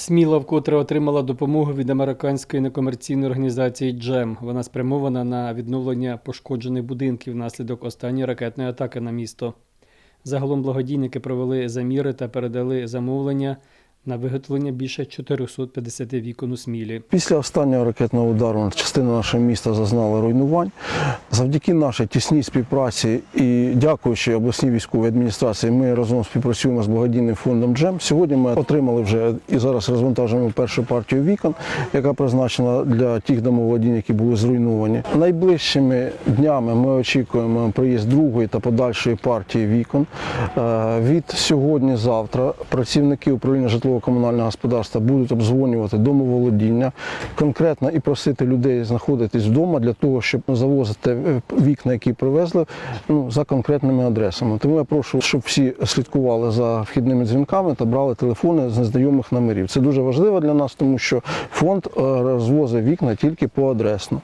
Сміла вкотре отримала допомогу від американської некомерційної організації Джем. Вона спрямована на відновлення пошкоджених будинків внаслідок останньої ракетної атаки на місто. Загалом благодійники провели заміри та передали замовлення на виготовлення більше 450 вікон у Смілі. Після останнього ракетного удару частина нашого міста зазнала руйнувань. Завдяки нашій тісній співпраці і дякуючи обласній військовій адміністрації, ми разом співпрацюємо з благодійним фондом Джем. Сьогодні ми отримали вже і зараз розвантажуємо першу партію вікон, яка призначена для тих домоволодінь, які були зруйновані. Найближчими днями ми очікуємо приїзд другої та подальшої партії вікон. Е, Від сьогодні-завтра працівники управління житлово-комунального господарства будуть обдзвонювати домоволодіння конкретно і просити людей знаходитись вдома для того, щоб завозити е, вікна, які привезли, ну, за конкретними адресами. Тому я прошу, щоб всі слідкували за вхідними дзвінками та брали телефони з незнайомих номерів. Це дуже важливо для нас, тому що фонд е, розвозить вікна тільки поадресно.